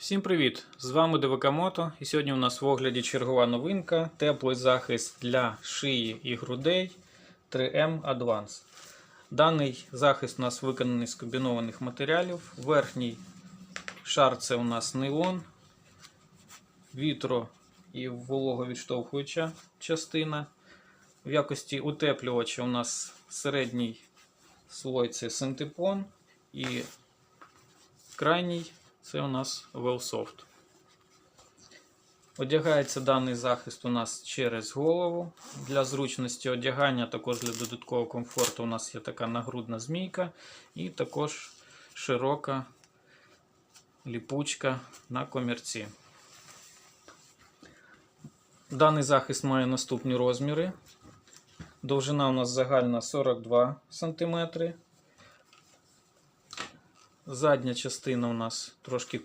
Всім привіт! З вами Девакамото. І сьогодні у нас в огляді чергова новинка теплий захист для шиї і грудей 3M Advance. Даний захист у нас виконаний з комбінованих матеріалів. Верхній шар це у нас нейлон, вітро і вологовідштовхуюча частина. В якості утеплювача у нас середній слой це синтепон і крайній це у нас Wellsoft. Одягається даний захист у нас через голову. Для зручності одягання, також для додаткового комфорту, у нас є така нагрудна змійка і також широка ліпучка на комірці. Даний захист має наступні розміри. Довжина у нас загальна 42 см. Задня частина у нас трошки